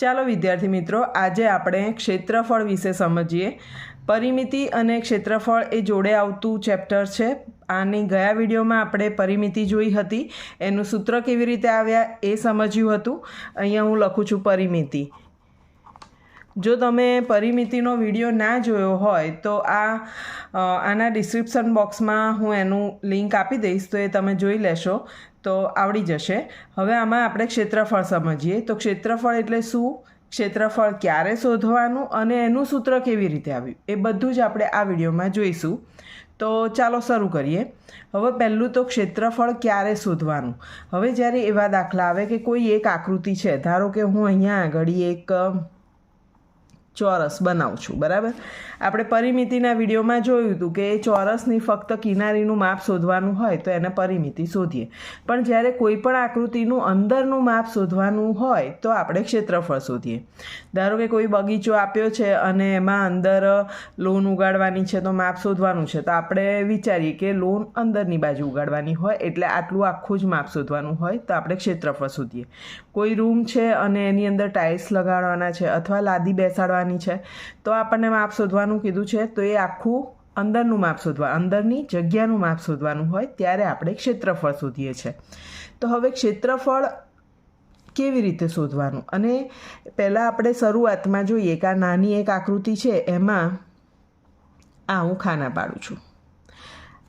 ચાલો વિદ્યાર્થી મિત્રો, આજે આપણે ક્ષેત્રફળ વિશે સમજીએ. પરિમિતિ અને ક્ષેત્રફળ એ જોડે આવતું ચેપ્ટર છે. આની ગયા વિડીયોમાં આપણે પરિમિતિ જોઈ હતી. એનું સૂત્ર કેવી રીતે આવ્યા એ સમજ્યું હતું. અહીંયા હું લખું છું પરિમિતિ. જો તમે પરિમિતિનો વીડિયો ના જોયો હોય તો આ આના ડિસ્ક્રિપ્શન બોક્સમાં હું એનું લિંક આપી દઈશ, તો એ તમે જોઈ લેશો, તો આવડી જશે. હવે આમાં આપણે ક્ષેત્રફળ સમજીએ. તો ક્ષેત્રફળ એટલે શું? ક્ષેત્રફળ ક્યારે શોધવાનું અને એનું સૂત્ર કેવી રીતે આવ્યું? એ બધું જ આપણે આ વિડીયોમાં જોઈશું. તો ચાલો શરૂ કરીએ. હવે પહેલું તો ક્ષેત્રફળ ક્યારે શોધવાનું? હવે જ્યારે એવા દાખલા આવે કે કોઈ એક આકૃતિ છે, ધારો કે હું અહીંયા આગળ એક ચોરસ બનાવું છું બરાબર? આપણે પરિમિતિના વિડીયોમાં જોયું હતું કે એ ચોરસની ફક્ત કિનારીનું માપ શોધવાનું હોય તો એને પરિમિતિ શોધીએ. પણ જ્યારે કોઈ પણ આકૃતિનું અંદરનું માપ શોધવાનું હોય તો આપણે ક્ષેત્રફળ શોધીએ. ધારો કે કોઈ બગીચો આપ્યો છે અને એમાં અંદર લોન ઉગાડવાની છે તો માપ શોધવાનું છે, તો આપણે વિચારીએ કે લોન અંદરની બાજુ ઉગાડવાની હોય એટલે આટલું આખું જ માપ શોધવાનું હોય તો આપણે ક્ષેત્રફળ શોધીએ. કોઈ રૂમ છે અને એની અંદર ટાઇલ્સ લગાડવાના છે અથવા લાદી બેસાડવાની છે. તો આપણને માપ શોધવાનું કીધું છે. તો એ આખું અંદરનું માપ શોધવા, અંદરની જગ્યાનું માપ શોધવાનું હોય ત્યારે આપણે ક્ષેત્રફળ શોધીએ છીએ. તો હવે ક્ષેત્રફળ કેવી રીતે શોધવાનું? અને પહેલાં આપણે શરૂઆતમાં જોઈએ કે આ નાની એક આકૃતિ છે, એમાં આ હું ખાના પાડું છું.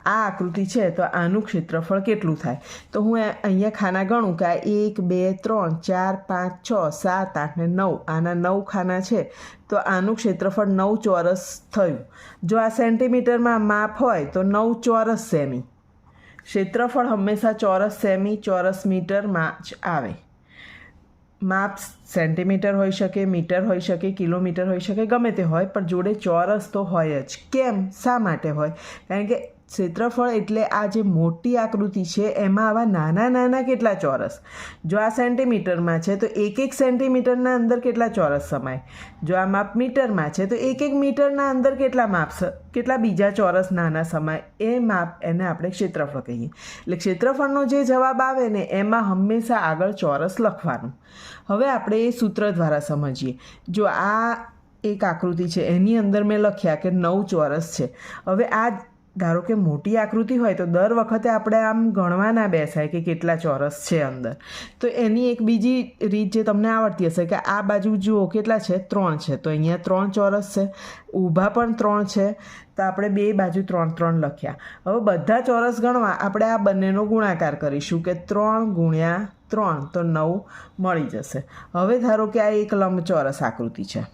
આ આકૃતિ છે, તો આનું ક્ષેત્રફળ કેટલું થાય? તો હું અહીંયા ખાના ગણું કે આ એક, બે, ત્રણ, ચાર, પાંચ, છ, સાત, આઠ ને નવ, આના નવ ખાના છે. તો આનું ક્ષેત્રફળ નવ ચોરસ થયું. જો આ સેન્ટીમીટરમાં માપ હોય, તો નવ ચોરસ સેમી. ક્ષેત્રફળ હંમેશા ચોરસ સેમી, ચોરસ મીટરમાં જ આવે. માપ સેન્ટીમીટર હોઈ શકે, મીટર હોઈ શકે, કિલોમીટર હોઈ શકે, ગમે તે હોય, પણ જોડે ચોરસ તો હોય જ. કેમ? શા માટે હોય? કારણ કે ક્ષેત્રફળ એટલે આ જે મોટી આકૃતિ છે, એમાં આવા નાના નાના કેટલા ચોરસ? જો આ સેન્ટીમીટરમાં છે, તો એક એક સેન્ટીમીટરના અંદર કેટલા ચોરસ સમાય? જો આ માપ મીટરમાં છે, તો એક એક મીટરના અંદર કેટલા માપ કેટલા બીજા ચોરસ નાના સમાય? એ માપ એને આપણે ક્ષેત્રફળ કહીએ. એટલે ક્ષેત્રફળનો જે જવાબ આવે ને, એમાં હંમેશા આગળ ચોરસ લખવાનું. હવે આપણે એ સૂત્ર દ્વારા સમજીએ. જો આ એક આકૃતિ છે, એની અંદર મેં લખ્યા કે નવ ચોરસ છે. હવે આ ધારો કે મોટી આકૃતિ હોય તો દર વખતે આપણે આમ ગણવા ના બેસાય કે કેટલા ચોરસ છે અંદર. તો એની એક બીજી રીત જે તમને આવડતી હશે કે આ બાજુ જુઓ કેટલા છે? ત્રણ છે. તો અહીંયા ત્રણ ચોરસ છે. ઊભા પણ ત્રણ છે. તો આપણે બે બાજુ ત્રણ ત્રણ લખ્યા. હવે બધા ચોરસ ગણવા આપણે આ બંનેનો ગુણાકાર કરીશું કે ત્રણ ગુણ્યા ત્રણ તો નવ મળી જશે. હવે ધારો કે આ એક લંબચોરસ આકૃતિ છે.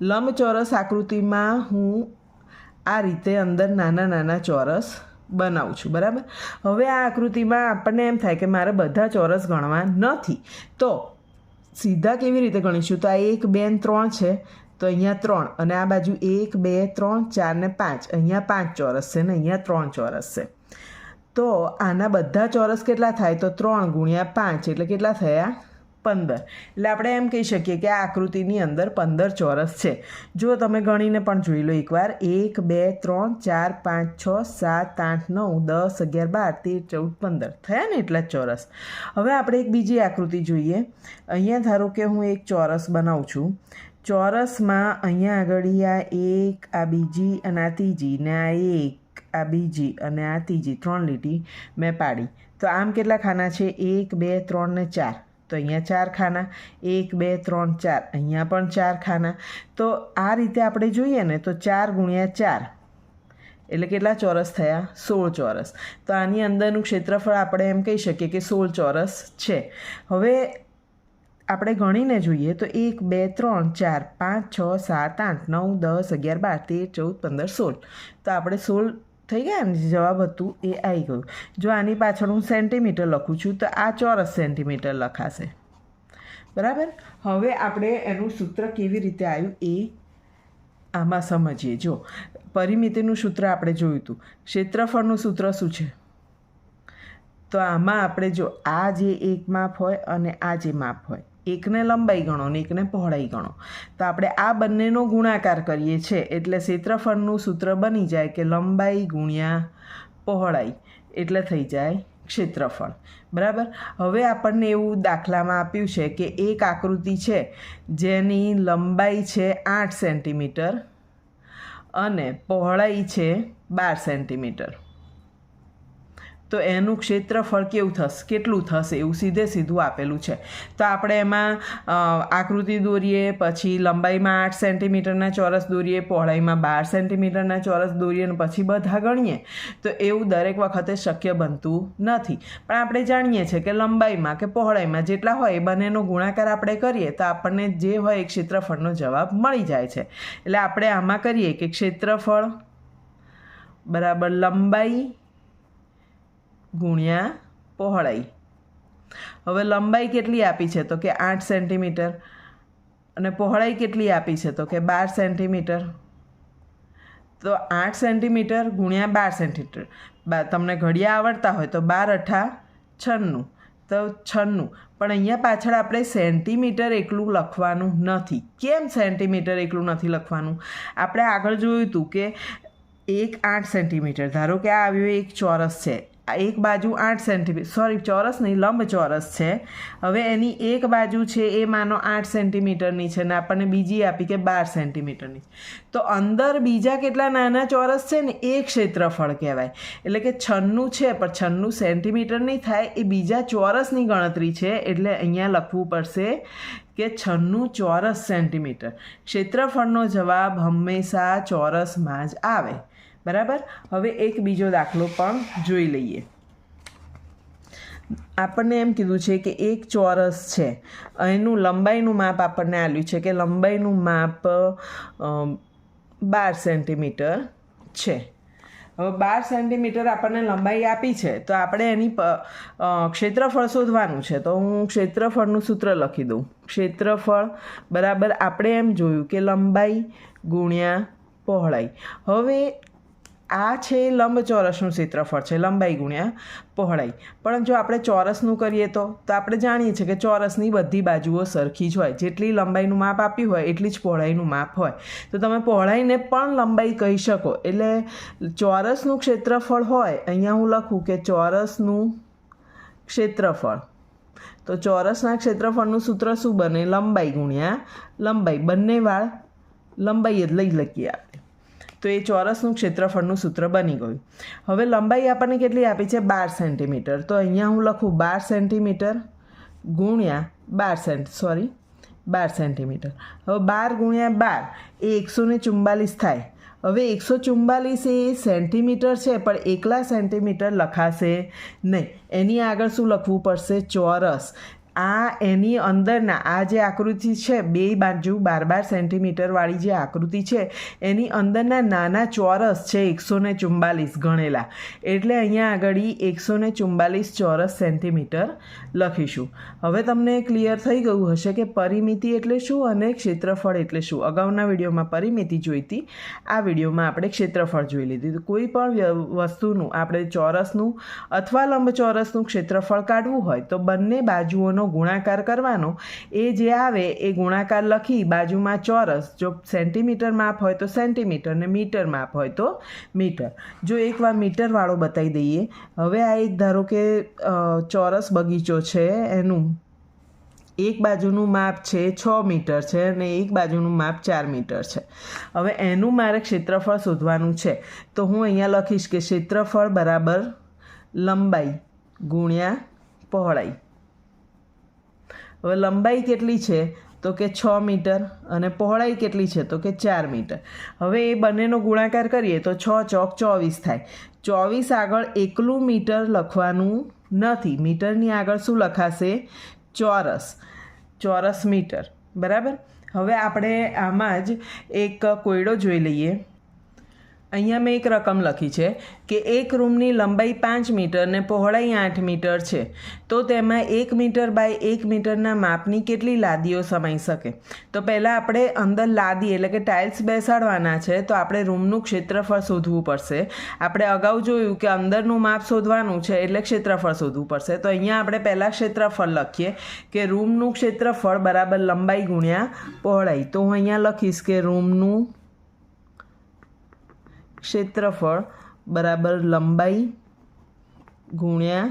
લંબચોરસ આકૃતિમાં હું આ રીતે અંદર નાના નાના ચોરસ બનાવું છું, બરાબર? હવે આ આકૃતિમાં આપણને એમ થાય કે મારે બધા ચોરસ ગણવા નથી. તો સીધા કેવી રીતે ગણીશું? તો આ એક, બે ત્રણ છે, તો અહીંયા ત્રણ અને આ બાજુ એક, બે, ત્રણ, ચાર ને પાંચ. અહીંયા પાંચ ચોરસ છે ને અહીંયા ત્રણ ચોરસ છે. તો આના બધા ચોરસ કેટલા થાય? તો ત્રણ ગુણ્યા પાંચ. એટલે કેટલા થયા? પંદર. એટલે આપણે એમ કહી શકીએ કે આ આકૃતિની અંદર પંદર ચોરસ છે. જો તમે ગણીને પણ જોઈ લો એકવાર, એક, બે, ત્રણ, ચાર, પાંચ, છ, સાત, આઠ, નવ, દસ, અગિયાર, બાર, તેર, ચૌદ, પંદર. થયા ને એટલા ચોરસ. હવે આપણે એક બીજી આકૃતિ જોઈએ. અહીંયા ધારો કે હું એક ચોરસ બનાવું છું. ચોરસમાં અહીંયા આગળ આ એક, આ બીજી અને આ ત્રીજી, ને આ એક, આ બીજી અને આ ત્રીજી, ત્રણ લીટી મેં પાડી. તો આમ કેટલા ખાના છે? એક, બે, ત્રણ ને ચાર. તો અહીંયા ચાર ખાના, એક, બે, ત્રણ, ચાર, અહીંયા પણ ચાર ખાના. તો આ રીતે આપણે જોઈએ ને તો ચાર ગુણ્યા ચાર, એટલે કેટલા ચોરસ થયા? સોળ ચોરસ. તો આની અંદરનું ક્ષેત્રફળ આપણે એમ કહી શકીએ કે સોળ ચોરસ છે. હવે આપણે ગણીને જોઈએ તો એક, બે, ત્રણ, ચાર, પાંચ, છ, સાત, આઠ, નવ, દસ, અગિયાર, બાર, તેર, ચૌદ, પંદર, સોળ. તો આપણે સોળ થઈ ગયા એમ જવાબ હતું એ આવી ગયું. જો આની પાછળ હું સેન્ટીમીટર લખું છું, તો આ ચોરસ સેન્ટીમીટર લખાશે. બરાબર? હવે આપણે એનું સૂત્ર કેવી રીતે આવ્યું એ આમાં સમજીએ. જો, પરિમિતિનું સૂત્ર આપણે જોયું હતું. ક્ષેત્રફળનું સૂત્ર શું છે? તો આમાં આપણે જો આ જે એક માપ હોય અને આ જે માપ હોય એકને લંબાઈ ગણો ને એકને પહોળાઈ ગણો. તો આપણે આ બંનેનો ગુણાકાર કરીએ છીએ. એટલે ક્ષેત્રફળનું સૂત્ર બની જાય કે લંબાઈ ગુણ્યા પહોળાઈ. એટલે થઈ જાય ક્ષેત્રફળ. બરાબર? હવે આપણને એવું દાખલામાં આપ્યું છે કે એક આકૃતિ છે જેની લંબાઈ છે આઠ સેન્ટીમીટર અને પહોળાઈ છે બાર સેન્ટીમીટર. તો એનું ક્ષેત્રફળ કેવું થશે? કેટલું થશે? એવું સીધે સીધું આપેલું છે. તો આપણે એમાં આકૃતિ દોરીએ, પછી લંબાઈમાં આઠ સેન્ટીમીટરના ચોરસ દોરીએ, પહોળાઈમાં બાર સેન્ટીમીટરના ચોરસ દોરીએ અને પછી બધા ગણીએ. તો એવું દરેક વખતે શક્ય બનતું નથી. પણ આપણે જાણીએ છીએ કે લંબાઈમાં કે પહોળાઈમાં જેટલા હોય એ બંનેનો ગુણાકાર આપણે કરીએ તો આપણને જે હોય એ ક્ષેત્રફળનો જવાબ મળી જાય છે. એટલે આપણે આમાં કરીએ કે ક્ષેત્રફળ બરાબર લંબાઈ ગુણ્યા પહોળાઈ. હવે લંબાઈ કેટલી આપી છે તો કે આઠ સેન્ટીમીટર અને પહોળાઈ કેટલી આપી છે તો કે બાર સેન્ટીમીટર. તો આઠ સેન્ટીમીટર ગુણ્યા બાર સેન્ટીમીટર. બા, તમને ઘડિયા આવડતા હોય તો બાર અઠા છન્નું. તો છન્નું. પણ અહીંયા પાછળ આપણે સેન્ટીમીટર એકલું લખવાનું નથી. કેમ સેન્ટીમીટર એકલું નથી લખવાનું? આપણે આગળ જોયું હતું કે એક આઠ સેન્ટીમીટર. ધારો કે આ આવ્યો એક ચોરસ છે. એક બાજુ આઠ સેન્ટીમીટર સોરી ચોરસ નહીં લંબ ચોરસ છે. હવે એની એક બાજુ છે એ માનો આઠ સેન્ટીમીટરની છે ને આપણને બીજી આપી કે બાર સેન્ટીમીટરની. તો અંદર બીજા કેટલા નાના ચોરસ છે ને એ ક્ષેત્રફળ કહેવાય. એટલે કે છન્નું છે, પણ છન્નું સેન્ટીમીટર નહીં થાય, એ બીજા ચોરસની ગણતરી છે, એટલે અહીંયા લખવું પડશે કે છન્નું ચોરસ સેન્ટીમીટર. ક્ષેત્રફળનો જવાબ હંમેશા ચોરસમાં જ આવે. બરાબર? હવે એક બીજો દાખલો પણ જોઈ લઈએ. આપણને એમ કીધું છે કે એક ચોરસ છે. એનું લંબાઈનું માપ આપણને આપ્યું છે કે લંબાઈનું માપ બાર સેન્ટીમીટર છે. હવે બાર સેન્ટીમીટર આપણને લંબાઈ આપી છે, તો આપણે એની ક્ષેત્રફળ શોધવાનું છે. તો હું ક્ષેત્રફળનું સૂત્ર લખી દઉં. ક્ષેત્રફળ બરાબર આપણે એમ જોયું કે લંબાઈ ગુણ્યા પહોળાઈ. હવે આ છે લંબચોરસનું ક્ષેત્રફળ છે, લંબાઈ ગુણ્યા પહોળાઈ. પણ જો આપણે ચોરસનું કરીએ તો તો આપણે જાણીએ છીએ કે ચોરસની બધી બાજુઓ સરખી જ હોય. જેટલી લંબાઈનું માપ આપ્યું હોય, એટલી જ પહોળાઈનું માપ હોય. તો તમે પહોળાઈને પણ લંબાઈ કહી શકો. એટલે ચોરસનું ક્ષેત્રફળ હોય, અહીંયા હું લખું કે ચોરસનું ક્ષેત્રફળ. તો ચોરસના ક્ષેત્રફળનું સૂત્ર શું બને? લંબાઈ ગુણ્યા લંબાઈ. બંને વાળ લંબાઈ જ લઈ લખીએ આપણે. તો એ ચોરસનું ક્ષેત્રફળનું સૂત્ર બની ગયું. હવે લંબાઈ આપણને કેટલી આપી છે? બાર સેન્ટીમીટર. તો અહીંયા હું લખું બાર સેન્ટીમીટર ગુણ્યા બાર સેન્ટ, સોરી, બાર સેન્ટીમીટર. હવે બાર ગુણ્યા બાર એ એકસો ને ચુમ્બાલીસ થાય. હવે એકસો ચુમ્બાલીસ એ સેન્ટીમીટર છે, પણ એકલા સેન્ટીમીટર લખાશે નહીં. એની આગળ શું લખવું પડશે? ચોરસ. આ એની અંદરના, આ જે આકૃતિ છે, બે બાજુ બાર બાર સેન્ટીમીટરવાળી જે આકૃતિ છે, એની અંદરના નાના ચોરસ છે એકસો ને ચુમ્બાલીસ ગણેલા. એટલે અહીંયા આગળ એકસો ને ચુમ્બાલીસ ચોરસ સેન્ટીમીટર લખીશું. હવે તમને ક્લિયર થઈ ગયું હશે કે પરિમિતિ એટલે શું અને ક્ષેત્રફળ એટલે શું. અગાઉના વિડીયોમાં પરિમિતિ જોઈતી, આ વિડીયોમાં આપણે ક્ષેત્રફળ જોઈ લીધું. કોઈ પણ વસ્તુનું, આપણે ચોરસનું અથવા લંબચોરસનું ક્ષેત્રફળ કાઢવું હોય, તો બંને બાજુઓનો ગુણાકાર કરવાનો, એ જે આવે એ ગુણાકાર લખી બાજુમાં ચોરસ, જો સેન્ટીમીટર માપ હોય તો સેન્ટીમીટર ને મીટર માપ હોય તો મીટર. જો એકવાર મીટરવાળો બતાવી દઈએ, હવે આ એક ધારો કે ચોરસ બગીચો છે, એનું એક બાજુનું માપ છે છ મીટર છે અને એક બાજુનું માપ ચાર મીટર છે. હવે એનું મારે ક્ષેત્રફળ શોધવાનું છે. તો હું અહીંયા લખીશ કે ક્ષેત્રફળ બરાબર લંબાઈ ગુણ્યા પહોળાઈ. હવે લંબાઈ કેટલી છે? તો કે છ મીટર અને પહોળાઈ કેટલી છે? તો કે ચાર મીટર. હવે એ બંનેનો ગુણાકાર કરીએ તો છ ચોક ચોવીસ થાય. ચોવીસ આગળ એકલું મીટર લખવાનું નથી. મીટરની આગળ શું લખાશે? ચોરસ. ચોરસ મીટર. બરાબર? હવે આપણે આમાં જ એક કોયડો જોઈ લઈએ. અહીંયા મેં એક રકમ લખી છે કે એક રૂમની લંબાઈ પાંચ મીટર ને પહોળાઈ આઠ મીટર છે. તો તેમાં એક મીટર બાય એક મીટરના માપની કેટલી લાદીઓ સમાઈ શકે? તો પહેલાં આપણે અંદર લાદી એટલે કે ટાઇલ્સ બેસાડવાના છે, તો આપણે રૂમનું ક્ષેત્રફળ શોધવું પડશે. આપણે અગાઉ જોયું કે અંદરનું માપ શોધવાનું છે એટલે ક્ષેત્રફળ શોધવું પડશે. તો અહીંયા આપણે પહેલાં ક્ષેત્રફળ લખીએ કે રૂમનું ક્ષેત્રફળ બરાબર લંબાઈ ગુણ્યા પહોળાઈ. તો હું અહીંયા લખીશ કે રૂમનું ક્ષેત્રફળ બરાબર લંબાઈ ગુણ્યા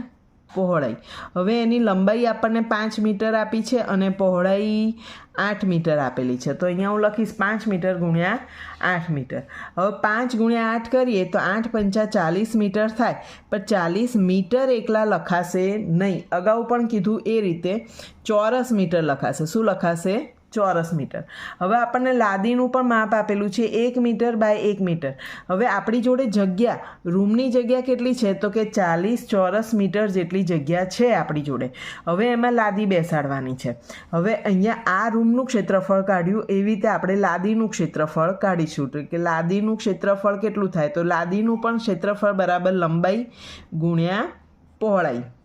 પહોળાઈ. હવે એની લંબાઈ આપણને પાંચ મીટર આપી છે અને પહોળાઈ આઠ મીટર આપેલી છે. તો અહીંયા હું લખીશ પાંચ મીટર ગુણ્યા આઠ મીટર. હવે પાંચ ગુણ્યા આઠ કરીએ તો આઠ પંચા ચાલીસ મીટર થાય. પણ ચાલીસ મીટર એકલા લખાશે નહીં. અગાઉ પણ કીધું એ રીતે ચોરસ મીટર લખાશે. શું લખાશે? ચોરસ મીટર. હવે આપણને લાદીનું પણ માપ આપેલું છે એક મીટર બાય એક મીટર. હવે આપણી જોડે જગ્યા, રૂમની જગ્યા કેટલી છે? તો કે ચાલીસ ચોરસ મીટર જેટલી જગ્યા છે આપણી જોડે. હવે એમાં લાદી બેસાડવાની છે. હવે અહીંયા આ રૂમનું ક્ષેત્રફળ કાઢ્યું, એવી રીતે આપણે લાદીનું ક્ષેત્રફળ કાઢીશું. તો કે લાદીનું ક્ષેત્રફળ કેટલું થાય? તો લાદીનું પણ ક્ષેત્રફળ બરાબર લંબાઈ ગુણ્યા પહોળાઈ.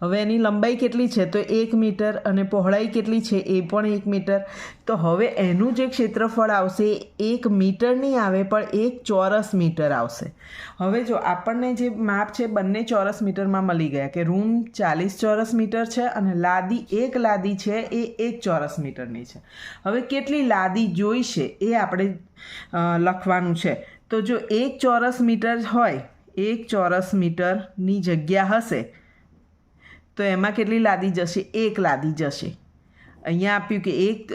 હવે એની લંબાઈ કેટલી છે? તો એક મીટર અને પહોળાઈ કેટલી છે? એ પણ એક મીટર. તો હવે એનું જે ક્ષેત્રફળ આવશે એક મીટર નહીં આવે, પણ એક ચોરસ મીટર આવશે. હવે જો આપણને જે માપ છે, બંને ચોરસ મીટરમાં મળી ગયા કે રૂમ ચાલીસ ચોરસ મીટર છે અને લાદી એક લાદી છે, એ એક ચોરસ મીટરની છે. હવે કેટલી લાદી જોઈશે એ આપણે લખવાનું છે. તો જો એક ચોરસ મીટર હોય, એક ચોરસ મીટરની જગ્યા હશે તો એમાં કેટલી લાદી જશે? એક લાદી જશે. અહીંયા આપ્યું કે એક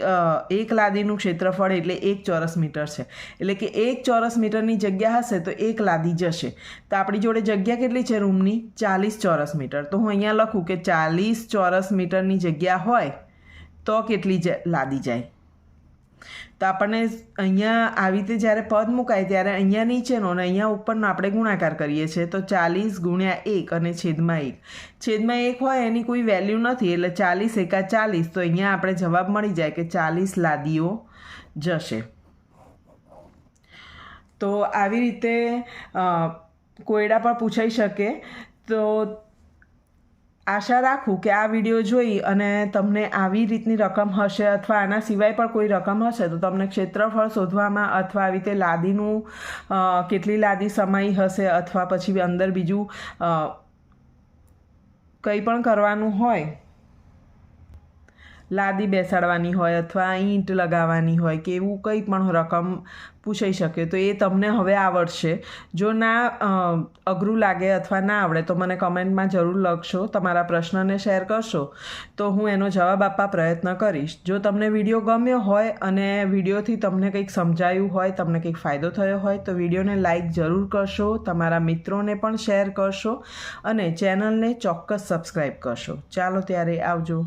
એક લાદીનું ક્ષેત્રફળ એટલે એક ચોરસ મીટર છે. એટલે કે એક ચોરસ મીટરની જગ્યા હશે તો એક લાદી જશે. તો આપણી જોડે જગ્યા કેટલી છે રૂમની? ચાલીસ ચોરસ મીટર. તો હું અહીંયા લખું કે ચાલીસ ચોરસ મીટરની જગ્યા હોય તો કેટલી જ લાદી જાય? તો આપણને અહીંયા આવી રીતે જ્યારે પદ મુકાય ત્યારે અહીંયા નીચેનો અને અહીંયા ઉપરનો આપણે ગુણાકાર કરીએ છીએ, તો ચાલીસ ગુણ્યા એક અને છેદમાં એક. છેદમાં એક હોય એની કોઈ વેલ્યુ નથી, એટલે ચાલીસ એકા ચાલીસ, તો અહીંયા આપણે જવાબ મળી જાય કે ચાલીસ લાદીઓ જશે. તો આવી રીતે કોયડા પણ પૂછાઈ શકે. તો આશા રાખું કે આ વીડિયો જોઈ અને તમને આવી રીતની રકમ હશે અથવા આના સિવાય પણ કોઈ રકમ હશે, તો તમને ક્ષેત્રફળ શોધવામાં અથવા આવી રીતે લાદીનું કેટલી લાદી સમાઈ હશે અથવા પછી અંદર બીજું કંઈ પણ કરવાનું હોય લાદી બેસાડવાની હોય અથવા ઈંટ લગાવવાની હોય કે એવું કંઈ પણ રકમ પૂછાઈ શકે, તો એ તમને હવે આવડશે. જો ના અઘરું લાગે અથવા ના આવડે, તો મને કમેન્ટમાં જરૂર લખશો, તમારા પ્રશ્નને શેર કરશો, તો હું એનો જવાબ આપવા પ્રયત્ન કરીશ. જો તમને વીડિયો ગમ્યો હોય અને વિડીયોથી તમને કંઈક સમજાયું હોય, તમને કંઈક ફાયદો થયો હોય, તો વિડીયોને લાઇક જરૂર કરશો, તમારા મિત્રોને પણ શેર કરશો અને ચેનલને ચોક્કસ સબસ્ક્રાઈબ કરશો. ચાલો ત્યારે આવજો.